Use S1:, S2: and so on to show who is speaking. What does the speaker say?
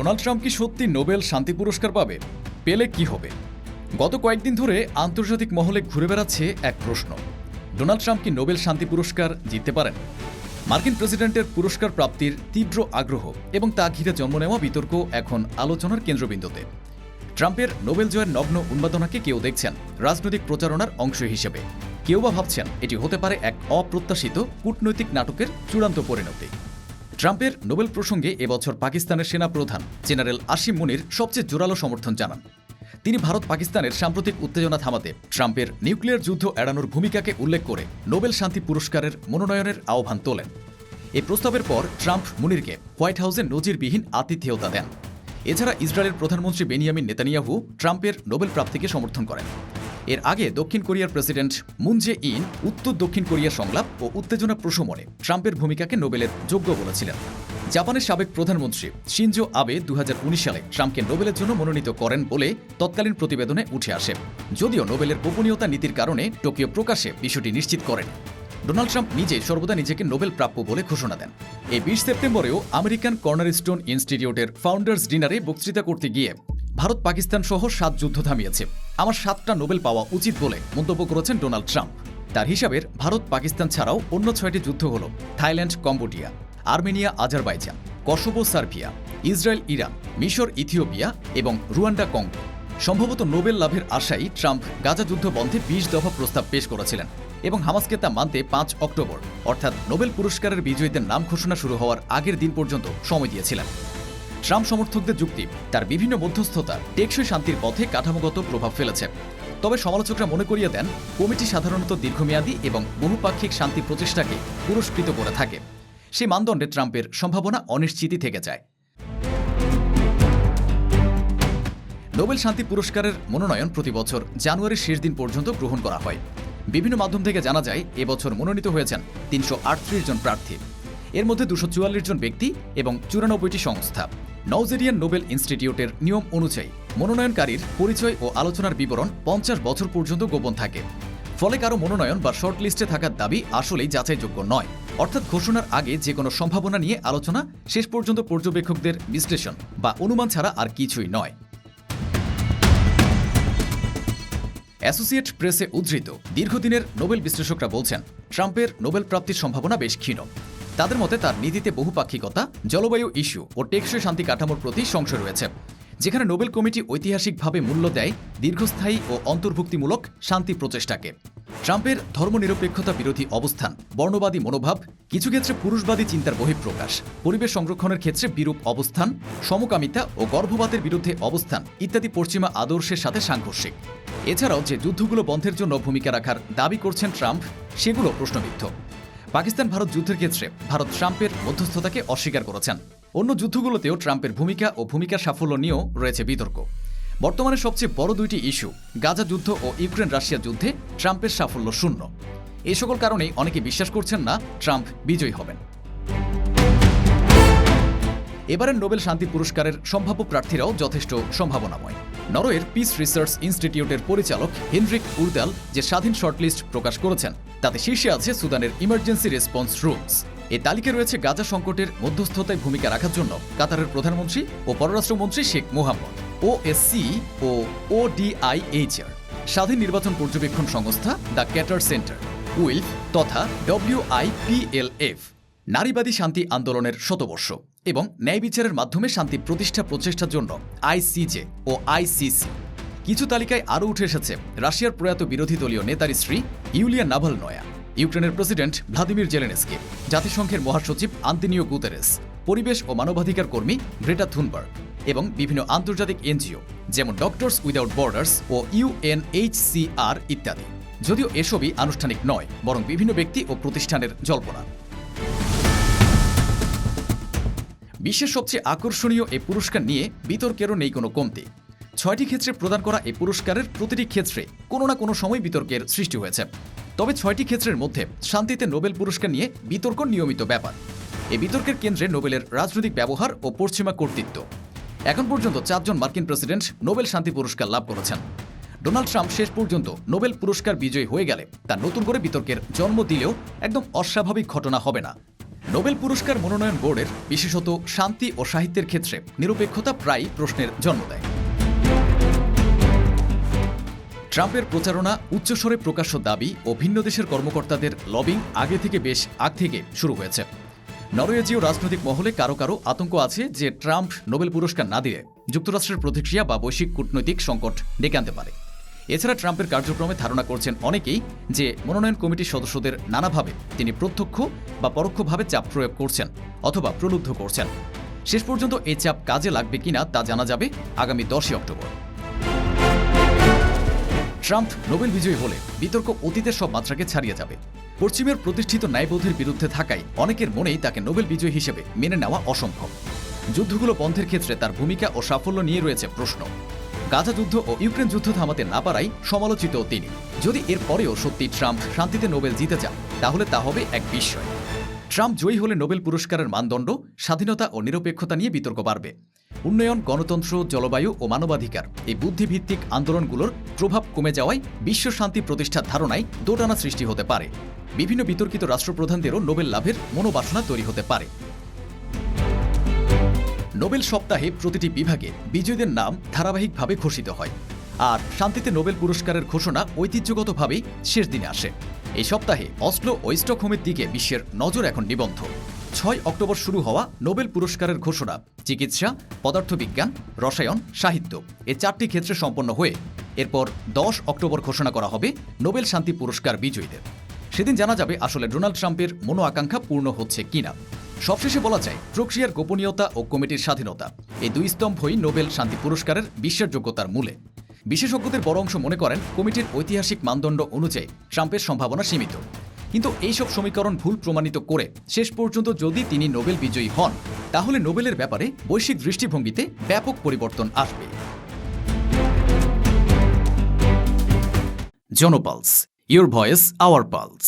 S1: Donald Trump কি সত্যি Nobel শান্তি পুরস্কার পাবে পেলে কি হবে গত কয়েকদিন ধরে আন্তর্জাতিক মহলে ঘুরে বেড়াচ্ছে এক প্রশ্ন ডোনাল্ড ট্রাম্প কি নোবেল শান্তি পুরস্কার জিততে পারেন মার্কিন প্রেসিডেন্টের পুরস্কার প্রাপ্তির তীব্র আগ্রহ এবং তা ঘিরে জন্ম নেওয়া বিতর্ক এখন আলোচনার কেন্দ্রবিন্দুতে ট্রাম্পের নোবেল জয়ের নগ্ন উন্মাদনাকে কেউ দেখছেন রাজনৈতিক প্রচারণার অংশ হিসেবে কেউ বা ভাবছেন এটি হতে পারে এক অপ্রত্যাশিত কূটনৈতিক নাটকের চূড়ান্ত পরিণতি ট্রাম্পের নোবেল প্রসঙ্গে এবছর পাকিস্তানের সেনা প্রধান জেনারেল আসিম মুনির সবচেয়ে জোরালো সমর্থন জানান তিনি ভারত পাকিস্তানের সাম্প্রতিক উত্তেজনা থামাতে ট্রাম্পের নিউক্লিয়ার যুদ্ধ এড়ানোর ভূমিকাকে উল্লেখ করে নোবেল শান্তি পুরস্কারের মনোনয়নের আহ্বান তোলেন এই প্রস্তাবের পর ট্রাম্প মুনিরকে হোয়াইট হাউসে নজিরবিহীন আতিথেয়তা দেন এছাড়া ইসরায়েলের প্রধানমন্ত্রী বেনিয়ামিন নেতানিয়াহু ট্রাম্পের নোবেল প্রাপ্তিকে সমর্থন করেন এর আগে দক্ষিণ কোরিয়ার প্রেসিডেন্ট মুন জে ইন উত্তর দক্ষিণ কোরিয়া সংলাপ ও উত্তেজনা প্রশমনে ট্রাম্পের ভূমিকাকে নোবেলের যোগ্য বলেছিলেন জাপানের সাবেক প্রধানমন্ত্রী শিনজো আবে দু সালে ট্রাম্পকে নোবেলের জন্য মনোনীত করেন বলে তৎকালীন প্রতিবেদনে উঠে আসে যদিও নোবেলের গোপনীয়তা নীতির কারণে টোকিও প্রকাশে বিষয়টি নিশ্চিত করেন ডোনাল্ড ট্রাম্প নিজে সর্বদা নিজেকে নোবেল প্রাপ্য বলে ঘোষণা দেন এই বিশ সেপ্টেম্বরেও আমেরিকান কর্নার স্টোন ইনস্টিটিউটের ফাউন্ডার্স ডিনারে বক্তৃতা করতে গিয়ে ভারত পাকিস্তান সহ সাত যুদ্ধ থামিয়েছে আমার সাতটা নোবেল পাওয়া উচিত বলে মন্তব্য করেছেন ডোনাল্ড ট্রাম্প তার হিসাবে ভারত পাকিস্তান ছাড়াও অন্য ছয়টি যুদ্ধ হল Thailand Cambodia Armenia Azerbaijan Kosovo Serbia Israel Iran মিশর ইথিওপিয়া এবং রুয়ান্ডা কঙ্গো সম্ভবত নোবেল লাভের আশায় ট্রাম্প গাজা যুদ্ধ বন্ধে বিশ দফা প্রস্তাব পেশ করেছিলেন এবং হামাসকে তা মানতে পাঁচ অক্টোবর অর্থাৎ নোবেল পুরস্কারের বিজয়ীদের নাম ঘোষণা শুরু হওয়ার আগের দিন পর্যন্ত সময় দিয়েছিলেন ট্রাম্প সমর্থকদের যুক্তি তার বিভিন্ন মধ্যস্থতা টেকসই শান্তির পথে কাঠামোগত প্রভাব ফেলেছে তবে সমালোচকরা মনে করিয়ে দেন কমিটি সাধারণত দীর্ঘমেয়াদী এবং বহুপাক্ষিক শান্তি প্রচেষ্টাকে পুরস্কৃত করে থাকে সেই মানদণ্ডে ট্রাম্পের সম্ভাবনা অনিশ্চিতই থেকে যায় নোবেল শান্তি পুরস্কারের মনোনয়ন প্রতি বছর জানুয়ারির শেষ দিন পর্যন্ত গ্রহণ করা হয় বিভিন্ন মাধ্যম থেকে জানা যায় এবছর মনোনীত হয়েছেন তিনশো জন প্রার্থী এর মধ্যে দুশো জন ব্যক্তি এবং চুরানব্বইটি সংস্থা নওজেরিয়ান নোবেল ইনস্টিটিউটের নিয়ম অনুযায়ী মনোনয়নকারীর পরিচয় ও আলোচনার বিবরণ পঞ্চাশ বছর পর্যন্ত গোপন থাকে ফলে কারো মনোনয়ন বা শর্টলিস্টে থাকার দাবি আসলেই যাচাইযোগ্য নয় অর্থাৎ ঘোষণার আগে যে কোনো সম্ভাবনা নিয়ে আলোচনা শেষ পর্যন্ত পর্যবেক্ষকদের বিশ্লেষণ বা অনুমান ছাড়া আর কিছুই নয় অ্যাসোসিয়েট প্রেসে উদ্ধৃত দীর্ঘদিনের নোবেল বিশ্লেষকরা বলছেন ট্রাম্পের নোবেল প্রাপ্তির সম্ভাবনা বেশ ক্ষীণ তাদের মতে তার নীতিতে বহুপাক্ষিকতা জলবায়ু ইস্যু ও টেকসই শান্তি কাঠামোর প্রতি সংশয় রয়েছে যেখানে নোবেল কমিটি ঐতিহাসিকভাবে মূল্য দেয় দীর্ঘস্থায়ী ও অন্তর্ভুক্তিমূলক শান্তি প্রচেষ্টাকে ট্রাম্পের ধর্মনিরপেক্ষতা বিরোধী অবস্থান বর্ণবাদী মনোভাব কিছু ক্ষেত্রে পুরুষবাদী চিন্তার বহিঃপ্রকাশ পরিবেশ সংরক্ষণের ক্ষেত্রে বিরূপ অবস্থান সমকামিতা ও গর্ভপাতের বিরুদ্ধে অবস্থান ইত্যাদি পশ্চিমা আদর্শের সাথে সাংঘর্ষিক এছাড়াও যে যুদ্ধগুলো বন্ধের জন্য ভূমিকা রাখার দাবি করছেন ট্রাম্প সেগুলো প্রশ্নবিদ্ধ পাকিস্তান ভারত যুদ্ধের ক্ষেত্রে ভারত ট্রাম্পের মধ্যস্থতাকে অস্বীকার করেছেন অন্য যুদ্ধগুলোতেও ট্রাম্পের ভূমিকা ও ভূমিকার সাফল্য নিয়েও রয়েছে বিতর্ক বর্তমানে সবচেয়ে বড় দুইটি ইস্যু গাজা যুদ্ধ ও ইউক্রেন রাশিয়া যুদ্ধে ট্রাম্পের সাফল্য শূন্য এই সকল কারণেই অনেকে বিশ্বাস করছেন না ট্রাম্প বিজয়ী হবেন এবারের নোবেল শান্তি পুরস্কারের সম্ভাব্য প্রার্থীরাও যথেষ্ট সম্ভাবনাময় নরওয়ের পিস রিসার্চ ইনস্টিটিউটের পরিচালক হেনরিক উর্দাল যে স্বাধীন শর্টলিস্ট প্রকাশ করেছেন তাতে শীর্ষে আছে সুদানের ইমার্জেন্সি রেসপন্স রুমস এ তালিকায় রয়েছে গাজা সংকটের মধ্যস্থতায় ভূমিকা রাখার জন্য কাতারের প্রধানমন্ত্রী ও পররাষ্ট্রমন্ত্রী শেখ মোহাম্মদ ওএসসি ও ওডিআইএইচআর স্বাধীন নির্বাচন পর্যবেক্ষণ সংস্থা দ্য ক্যাটার সেন্টার উইল তথা ডব্লিউআইপিএলএফ নারীবাদী শান্তি আন্দোলনের শতবর্ষ এবং ন্যায় বিচারের মাধ্যমে শান্তি প্রতিষ্ঠা প্রচেষ্টার জন্য আইসিজে ও আইসিসি কিছু তালিকায় আরও উঠে এসেছে রাশিয়ার প্রয়াত বিরোধী দলীয় নেতার স্ত্রী ইউলিয়া নাভাল নয়া ইউক্রেনের প্রেসিডেন্ট ভ্লাদিমির জেলেনেসকে জাতিসংঘের মহাসচিব আন্তিনিও গুতেরেস পরিবেশ ও মানবাধিকার কর্মী গ্রেটা থুনবার্গ এবং বিভিন্ন আন্তর্জাতিক এনজিও যেমন ডক্টরস উইদাউট বর্ডার্স ও ইউএনএইচসিআর ইত্যাদি যদিও এসবই আনুষ্ঠানিক নয় বরং বিভিন্ন ব্যক্তি ও প্রতিষ্ঠানের জল্পনা বিশ্বের সবচেয়ে আকর্ষণীয় এই পুরস্কার নিয়ে বিতর্কেরও নেই কোনো কমতি ছয়টি ক্ষেত্রে প্রদান করা এই পুরস্কারের প্রতিটি ক্ষেত্রে কোনো না কোনো সময় বিতর্কের সৃষ্টি হয়েছে তবে ছয়টি ক্ষেত্রের মধ্যে শান্তিতে নোবেল পুরস্কার নিয়ে বিতর্ক নিয়মিত ব্যাপার এ বিতর্কের কেন্দ্রে নোবেলের রাজনৈতিক ব্যবহার ও পশ্চিমা কর্তৃত্ব এখন পর্যন্ত চারজন মার্কিন প্রেসিডেন্ট নোবেল শান্তি পুরস্কার লাভ করেছেন ডোনাল্ড ট্রাম্প শেষ পর্যন্ত নোবেল পুরস্কার বিজয়ী হয়ে গেলে তার নতুন করে বিতর্কের জন্ম দিলেও একদম অস্বাভাবিক ঘটনা হবে না নোবেল পুরস্কার মনোনয়ন বোর্ডের বিশেষত শান্তি ও সাহিত্যের ক্ষেত্রে নিরপেক্ষতা প্রায় প্রশ্নের জন্ম দেয় ট্রাম্পের প্রচারণা উচ্চস্বরে প্রকাশ্য দাবি ও ভিন্ন দেশের কর্মকর্তাদের লবিং আগে থেকে বেশ আগ থেকে শুরু হয়েছে নরওয়েজীয় রাজনৈতিক মহলে কারো কারো আতঙ্ক আছে যে ট্রাম্প নোবেল পুরস্কার না দিয়ে যুক্তরাষ্ট্রের প্রতিক্রিয়া বা বৈশ্বিক কূটনৈতিক সংকট ডেকে আনতে পারে এছাড়া ট্রাম্পের কার্যক্রমে ধারণা করছেন অনেকেই যে মনোনয়ন কমিটির সদস্যদের নানাভাবে তিনি প্রত্যক্ষ বা পরোক্ষভাবে চাপ প্রয়োগ করছেন অথবা প্রলুব্ধ করছেন শেষ পর্যন্ত এই চাপ কাজে লাগবে কিনা তা জানা যাবে আগামী দশই অক্টোবর ট্রাম্প নোবেল বিজয়ী হলে বিতর্ক অতীতের সব মাত্রাকে ছাড়িয়ে যাবে পশ্চিমের প্রতিষ্ঠিত ন্যায়বোধের বিরুদ্ধে থাকায় অনেকের মনেই তাকে নোবেল বিজয়ী হিসেবে মেনে নেওয়া অসম্ভব যুদ্ধগুলো বন্ধের ক্ষেত্রে তার ভূমিকা ও সাফল্য নিয়ে রয়েছে প্রশ্ন গাজা যুদ্ধ ও ইউক্রেন যুদ্ধ থামাতে না পারায় সমালোচিত তিনি যদি এর পরেও সত্যি ট্রাম্প শান্তিতে নোবেল জিতে যান তাহলে তা হবে এক বিস্ময় ট্রাম্প জয়ী হলে নোবেল পুরস্কারের মানদণ্ড স্বাধীনতা ও নিরপেক্ষতা নিয়ে বিতর্ক বাড়বে উন্নয়ন গণতন্ত্র জলবায়ু ও মানবাধিকার এই বুদ্ধিভিত্তিক আন্দোলনগুলোর প্রভাব কমে যাওয়ায় বিশ্ব শান্তি প্রতিষ্ঠার ধারণায় দোটানা সৃষ্টি হতে পারে বিভিন্ন বিতর্কিত রাষ্ট্রপ্রধানদেরও নোবেল লাভের মনোবাসনা তৈরি হতে পারে নোবেল সপ্তাহে প্রতিটি বিভাগে বিজয়ীদের নাম ধারাবাহিকভাবে ঘোষিত হয় আর শান্তিতে নোবেল পুরস্কারের ঘোষণা ঐতিহ্যগতভাবেই শেষ দিনে আসে এই সপ্তাহে অস্লো ও স্টকহোমের দিকে বিশ্বের নজর এখন নিবন্ধ ছয় অক্টোবর শুরু হওয়া নোবেল পুরস্কারের ঘোষণা চিকিৎসা পদার্থবিজ্ঞান রসায়ন সাহিত্য এ চারটি ক্ষেত্রে সম্পন্ন হয়ে এরপর দশ অক্টোবর ঘোষণা করা হবে নোবেল শান্তি পুরস্কার বিজয়ীদের সেদিন জানা যাবে আসলে ডোনাল্ড ট্রাম্পের মনো আকাঙ্ক্ষা পূর্ণ হচ্ছে কিনা সবশেষে বলা যায় প্রক্রিয়ার গোপনীয়তা ও কমিটির স্বাধীনতা এই দুই স্তম্ভই নোবেল শান্তি পুরস্কারের বিশ্বের যোগ্যতার মূলে বিশেষজ্ঞদের বড় অংশ মনে করেন কমিটির ঐতিহাসিক মানদণ্ড অনুযায়ী ট্রাম্পের সম্ভাবনা সীমিত কিন্তু এইসব সমীকরণ ভুল প্রমাণিত করে শেষ পর্যন্ত যদি তিনি নোবেল বিজয়ী হন তাহলে নোবেলের ব্যাপারে বৈশ্বিক দৃষ্টিভঙ্গিতে ব্যাপক পরিবর্তন আসবে জনপালস ইউর ভয়েস আওয়ার পালস